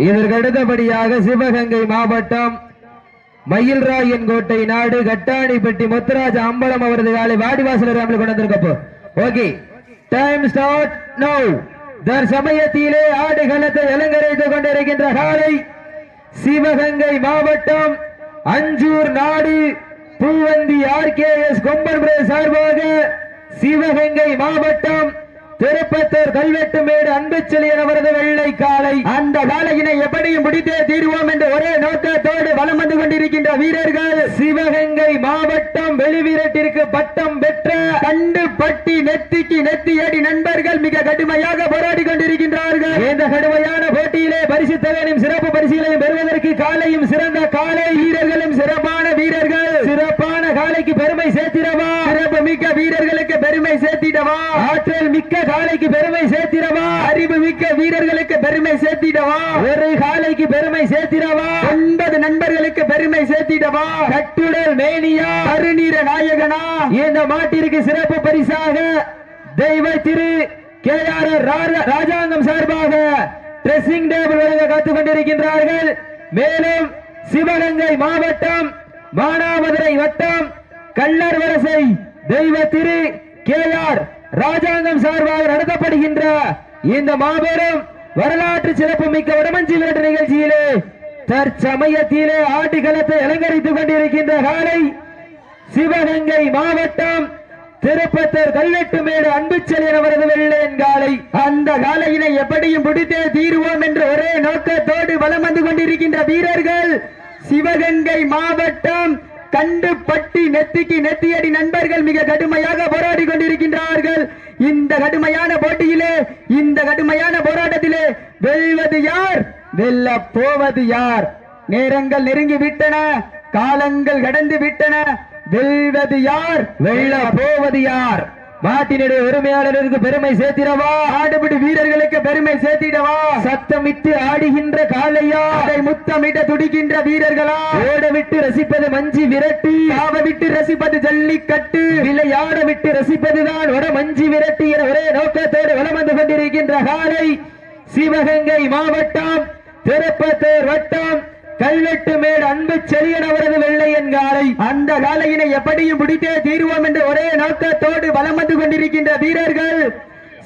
இதற்கு அடுத்தபடியாக சிவகங்கை மாவட்டம் மயில்ராயன் கோட்டை நாடு கட்டாணிப்பட்டி முத்துராஜ அம்பலம் அவரது காலை வாடிவாசல் ராமலை கொண்டு வந்திருக்கப்போ ஓகே. டைம் ஸ்டார்ட் நோ தற்சமயத்திலே ஆடுகளத்தை அலங்கரித்துக் கொண்டிருக்கின்ற காலை சிவகங்கை மாவட்டம் அஞ்சூர் நாடு பூவந்தி ஆர்கேஎஸ் கொம்பன் சார்பாக சிவகங்கை மாவட்டம் திருப்பத்தூர் கல்வெட்டுமேடு அன்புச்செழியன் அவரது வெள்ளை காலை. அந்த காலையினை எப்படியும் முடித்தே தீர்வோம் என்று ஒரே நோக்கத்தோடு வலம் வந்து கொண்டிருக்கின்ற வீரர்கள் சிவகங்கை மாவட்டம் வெளிவீரட்டிற்கு பட்டம் பெற்ற கண்டு பட்டி நெத்திக்கு நெத்தியடி நண்பர்கள் மிக கடுமையாக போராடி கொண்டிருக்கின்றார்கள். இந்த கடுமையான போட்டியிலே பரிசு தொகையும் சிறப்பு பரிசுகளையும் பெறுவதற்கு காலையும் சிறந்த காலை வீரர்களும் சிறப்பான வீரர்கள் சிறப்பான காலைக்கு பெருமை சேர்த்திடவா சிறப்பு மிக்க வீரர்களுக்கு பெருமை சேர்த்திடவா? ஆற்றல் மிக்க காலைக்கு பெருமை சேர்த்திடவா? அறிவு மிக்க வீரர்களுக்கு பெருமை சேர்த்திடவா? ஒரு காலைக்கு பெருமை சேர்த்திடவா? ஒன்பது நண்பர்களுக்கு பெருமை சேர்த்திடவா? கட்டுடல் மேனியா? கருநீர நாயகனா? இந்த மாட்டிற்கு சிறப்பு பரிசாக தெய்வ திரு கே ஆர் ராஜாங்கம் சார்பாக ட்ரெஸ்ஸிங் டேபிள் வழங்க காத்துக் கொண்டிருக்கின்றார்கள். மேலும் சிவகங்கை மாவட்டம் மானாமதுரை வட்டம் கள்ளர் வரசை தெய்வ திரு கே ஆர் ராஜாங்கம் சார்பாக நடத்தப்படுகின்ற இந்த மாபெரும் வரலாற்று சிறப்பு மிக்க வடமஞ்சி விளையாட்டு நிகழ்ச்சியிலே தற்சமயத்திலே ஆட்டுக்களத்தை அலங்கரித்துக் கொண்டிருக்கின்ற காலை சிவகங்கை மாவட்டம் திருப்பத்தூர் அன்பு செல்லியன் அவரது வெள்ளேன் காலை. அந்த காலையினை எப்படியும் பிடித்தே தீருவோம் என்ற ஒரே நோக்கத்தோடு வலம் வந்து கொண்டிருக்கின்ற வீரர்கள் சிவகங்கை மாவட்டம் கண்டு பட்டி நெத்திக்கு நெத்தியடி நண்பர்கள் மிக கடுமையாக போராடி கொண்டிருக்கின்றார்கள். இந்த கடுமையான போட்டியிலே இந்த கடுமையான போராட்டத்திலே வெல்வது யார்? வெல்ல போவது யார்? நேரங்கள் நெருங்கி விட்டன காலங்கள் கடந்து விட்டன வெல்வது யார்? வெல்ல போவது யார்? மாட்டினுடைய உரிமையாளருக்கு பெருமை சேர்த்திடவா? ஆடுபிடி வீரர்களுக்கு பெருமை சேர்த்திடவா? சத்தமிட்டு ஆடுகின்ற காலையா அதை முத்தமிட துடிக்கின்ற வீரர்களா? ஓட விட்டு ரசிப்பது மஞ்சி விரட்டி ஆவ விட்டு ரசிப்பது ஜல்லிக்கட்டு விளையாட விட்டு ரசிப்பதுதான் வட மஞ்சி விரட்டி என ஒரே நோக்கத்தோடு வளம் வந்து கொண்டிருக்கின்ற காலை சிவகங்கை மாவட்டம் திருப்பத்தூர் வட்டம். கல்வெட்டு மேடு அன்பு செழியன் அவரது வெள்ளையன் காலை அந்த காலையினை எப்படியும் பிடித்தே தீர்வோம் என்ற ஒரே நோக்கத்தோடு வலம் வந்து கொண்டிருக்கின்ற வீரர்கள்.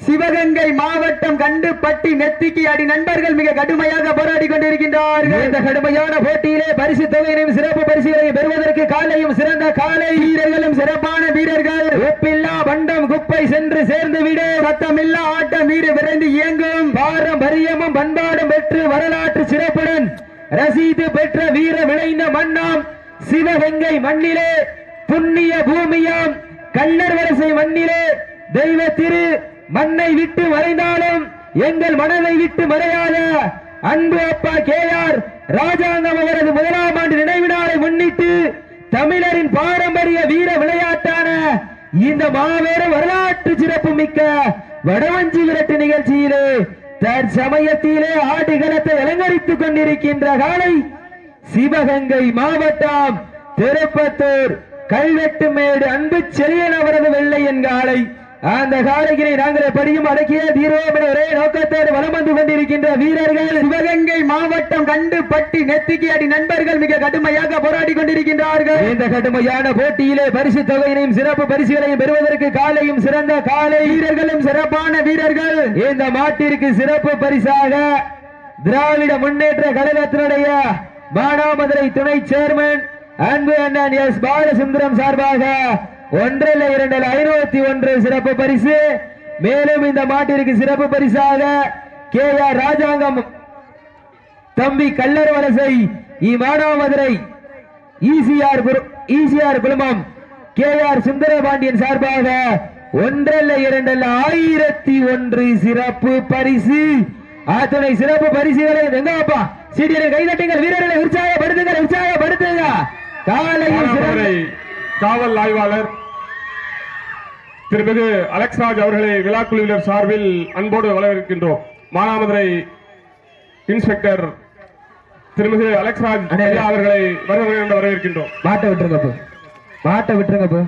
சிவகங்கை மாவட்டம் கண்டு பட்டி நெத்திக்கு அடி நண்பர்கள் மிக கடுமையாக போராடி கொண்டிருக்கின்றார்கள். இந்த கடுமையான போட்டியிலே பரிசு தொகையினையும் சிறப்பு பரிசுகளையும் பெறுவதற்கு காலையும் சிறந்த காலை. வீரர்களும் சிறப்பான வீரர்கள். உப்பில்லா பண்டம் குப்பை சென்று சேர்ந்து விடு. சத்தமில்லா ஆட்டம் வீடு விரைந்து இயங்கும். பாரம்பரியமும் பண்பாடும் பெற்று வரலாற்று சிறப்புடன் ரசீது பெற்ற வீர விளைந்த மண்ணாம் சிவகங்கை மண்ணிலே புண்ணிய பூமியாம் கல்லர் வரிசை மண்ணிலே தெய்வ திரு மண்ணை விட்டு மறைந்தாலும் எங்கள் மனதை விட்டு மறையாத அன்பு அப்பா கே ஆர் ராஜாங்கம் அவரது முதலாம் ஆண்டு நினைவு நாளை முன்னிட்டு தமிழரின் பாரம்பரிய வீர விளையாட்டான இந்த மாபெரும் வரலாற்று சிறப்பு மிக்க வடவஞ்சி விரட்டு நிகழ்ச்சியிலே தற்சமயத்திலே ஆடுகளத்தை அலங்கரித்துக் கொண்டிருக்கின்ற காலை சிவகங்கை மாவட்டம் திருப்பத்தூர் கல்வெட்டுமேடு அன்பு செழியன் அவரது வெள்ளையன் காலை. அந்த காலையினை நாங்கள் எப்படியும் அடக்கிய தீர்வோம் என ஒரே நோக்கத்தோடு வலம் வந்து கொண்டிருக்கின்ற வீரர்கள் சிவகங்கை மாவட்டம் கண்டு பட்டி நெத்திக்கு அடி நண்பர்கள் மிக கடுமையாக போராடி கொண்டிருக்கின்றார்கள். இந்த கடுமையான போட்டியிலே பரிசு தொகையினையும் சிறப்பு பரிசுகளையும் பெறுவதற்கு காலையும் சிறந்த காலை. வீரர்களும் சிறப்பான வீரர்கள். இந்த மாட்டிற்கு சிறப்பு பரிசாக திராவிட முன்னேற்ற கழகத்தினுடைய மானாமதுரை துணை சேர்மன் அன்பு அண்ணன் எஸ். பாலசுந்தரம் சார்பாக ஒன்றில் இரண்டில் ஐநூத்தி ஒன்று சிறப்பு பரிசு. மேலும் இந்த மாட்டிற்கு சிறப்பு பரிசாக கே ஆர் ராஜாங்கம் தம்பி கல்லர் வலசை இமானாமதுரை ஈசிஆர் ஈசிஆர் குழுமம் கே ஆர் சுந்தரபாண்டியன் சார்பாக ஒன்றல்ல இரண்டல்ல ஆயிரத்தி ஒன்று சிறப்பு பரிசு. அத்தனை சிறப்பு பரிசுகளை எங்கப்பா சீடியரை கைதட்டுங்கள் வீரர்களை உற்சாகப்படுத்துங்கள் உற்சாகப்படுத்துங்க. காலையில் காவல் ஆய்வாளர் திருமிகு அலெக்ஸ்ராஜ் அவர்களை விழாக்குழுவினர் சார்பில் அன்போடு வரவேற்கின்றோம். மானாமதுரை இன்ஸ்பெக்டர் திருமிகு அலெக்ஸ்ராஜ் அவர்களை வரவேற்கின்றோம். மாட்டை விட்டுருங்க மாட்டை விட்டுருங்க